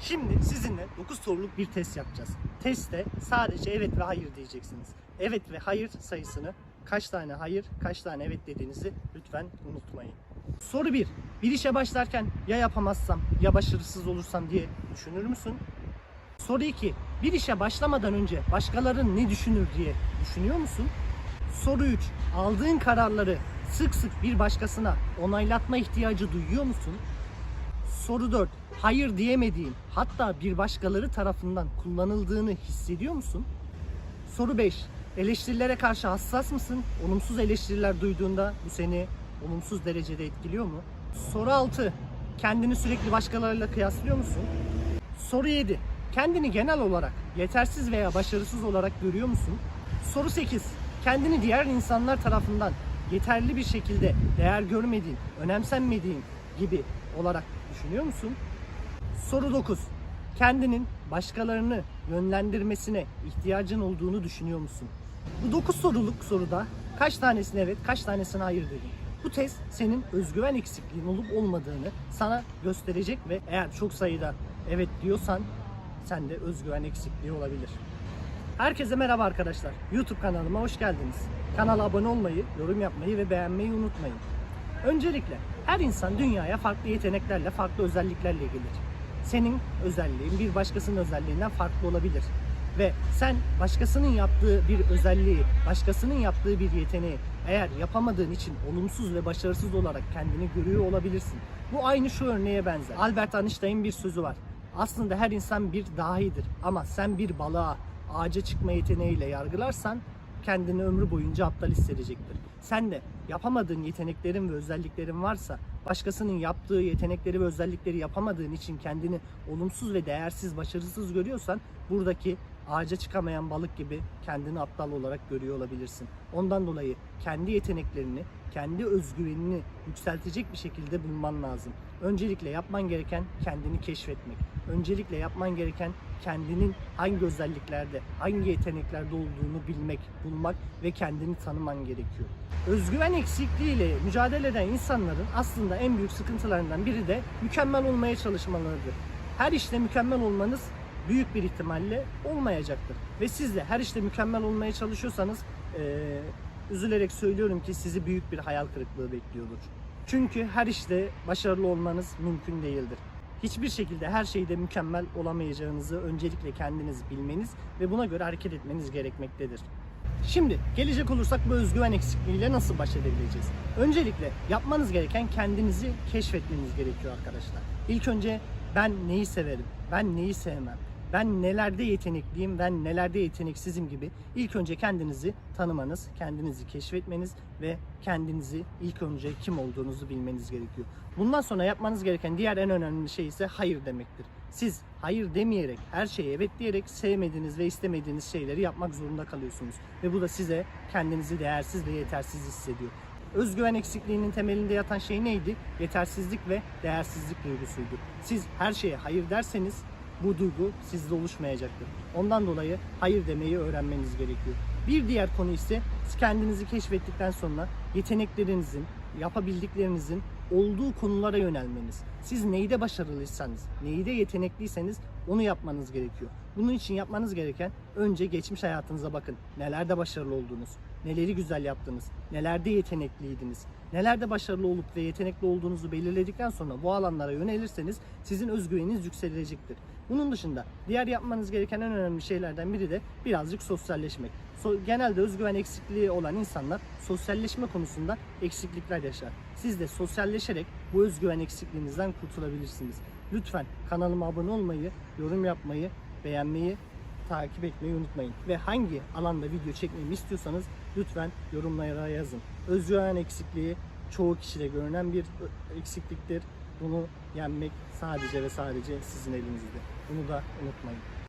Şimdi sizinle 9 soruluk bir test yapacağız. Testte sadece evet ve hayır diyeceksiniz. Evet ve hayır sayısını kaç tane hayır, kaç tane evet dediğinizi lütfen unutmayın. Soru 1. Bir işe başlarken ya yapamazsam ya başarısız olursam diye düşünür müsün? Soru 2. Bir işe başlamadan önce başkaları ne düşünür diye düşünüyor musun? Soru 3. Aldığın kararları sık sık bir başkasına onaylatma ihtiyacı duyuyor musun? Soru 4. Hayır diyemediğin, hatta bir başkaları tarafından kullanıldığını hissediyor musun? Soru 5. Eleştirilere karşı hassas mısın? Olumsuz eleştiriler duyduğunda bu seni olumsuz derecede etkiliyor mu? Soru 6. Kendini sürekli başkalarıyla kıyaslıyor musun? Soru 7. Kendini genel olarak yetersiz veya başarısız olarak görüyor musun? Soru 8. Kendini diğer insanlar tarafından yeterli bir şekilde değer görmediğin, önemsenmediğin gibi olarak düşünüyor musun? Soru 9. Kendinin başkalarını yönlendirmesine ihtiyacın olduğunu düşünüyor musun? Bu 9 soruluk soruda kaç tanesine evet, kaç tanesine hayır dedim. Bu test senin özgüven eksikliğin olup olmadığını sana gösterecek ve eğer çok sayıda evet diyorsan sende özgüven eksikliği olabilir. Herkese merhaba arkadaşlar. YouTube kanalıma hoş geldiniz. Kanala abone olmayı, yorum yapmayı ve beğenmeyi unutmayın. Öncelikle her insan dünyaya farklı yeteneklerle, farklı özelliklerle gelir. Senin özelliğin bir başkasının özelliğinden farklı olabilir. Ve sen başkasının yaptığı bir özelliği, başkasının yaptığı bir yeteneği eğer yapamadığın için olumsuz ve başarısız olarak kendini görüyor olabilirsin. Bu aynı şu örneğe benzer. Albert Einstein'ın bir sözü var. Aslında her insan bir dahidir ama sen bir balığa ağaca çıkma yeteneğiyle yargılarsan kendini ömrü boyunca aptal hissedecektir. Sen de yapamadığın yeteneklerin ve özelliklerin varsa başkasının yaptığı yetenekleri ve özellikleri yapamadığın için kendini olumsuz ve değersiz, başarısız görüyorsan buradaki ağaca çıkamayan balık gibi kendini aptal olarak görüyor olabilirsin. Ondan dolayı kendi yeteneklerini, kendi özgüvenini yükseltecek bir şekilde bulman lazım. Öncelikle yapman gereken kendini keşfetmek. Öncelikle yapman gereken kendinin hangi özelliklerde, hangi yeteneklerde olduğunu bilmek, bulmak ve kendini tanıman gerekiyor. Özgüven eksikliğiyle mücadele eden insanların aslında en büyük sıkıntılarından biri de mükemmel olmaya çalışmalarıdır. Her işte mükemmel olmanız büyük bir ihtimalle olmayacaktır. Ve siz de her işte mükemmel olmaya çalışıyorsanız eee, üzülerek söylüyorum ki sizi büyük bir hayal kırıklığı bekliyordur. Çünkü her işte başarılı olmanız mümkün değildir. Hiçbir şekilde her şeyde mükemmel olamayacağınızı öncelikle kendiniz bilmeniz ve buna göre hareket etmeniz gerekmektedir. Şimdi gelecek olursak bu özgüven eksikliğiyle nasıl baş edebileceğiz? Öncelikle yapmanız gereken kendinizi keşfetmeniz gerekiyor arkadaşlar. İlk önce ben neyi severim, ben neyi sevmem, ben nelerde yetenekliyim, ben nelerde yeteneksizim gibi ilk önce kendinizi tanımanız, kendinizi keşfetmeniz ve kendinizi ilk önce kim olduğunuzu bilmeniz gerekiyor. Bundan sonra yapmanız gereken diğer en önemli şey ise hayır demektir. Siz hayır demeyerek, her şeye evet diyerek sevmediğiniz ve istemediğiniz şeyleri yapmak zorunda kalıyorsunuz. Ve bu da size kendinizi değersiz ve yetersiz hissediyor. Özgüven eksikliğinin temelinde yatan şey neydi? Yetersizlik ve değersizlik duygusuydu. Siz her şeye hayır derseniz bu duygu sizde oluşmayacaktır. Ondan dolayı hayır demeyi öğrenmeniz gerekiyor. Bir diğer konu ise kendinizi keşfettikten sonra yeteneklerinizin, yapabildiklerinizin olduğu konulara yönelmeniz. Siz neyde başarılıysanız, neyde yetenekliyseniz onu yapmanız gerekiyor. Bunun için yapmanız gereken önce geçmiş hayatınıza bakın. Nelerde başarılı oldunuz, neleri güzel yaptınız, nelerde yetenekliydiniz, nelerde başarılı olup ve yetenekli olduğunuzu belirledikten sonra bu alanlara yönelirseniz sizin özgüveniniz yükselecektir. Bunun dışında diğer yapmanız gereken en önemli şeylerden biri de birazcık sosyalleşmek. Genelde özgüven eksikliği olan insanlar sosyalleşme konusunda eksiklikler yaşar. Siz de sosyalleşerek bu özgüven eksikliğinizden kurtulabilirsiniz. Lütfen kanalıma abone olmayı, yorum yapmayı, beğenmeyi, takip etmeyi unutmayın. Ve hangi alanda video çekmemi istiyorsanız lütfen yorumlara yazın. Özgüven eksikliği çoğu kişide görünen bir eksikliktir. Bunu yenmek sadece ve sadece sizin elinizde. Bunu da unutmayın.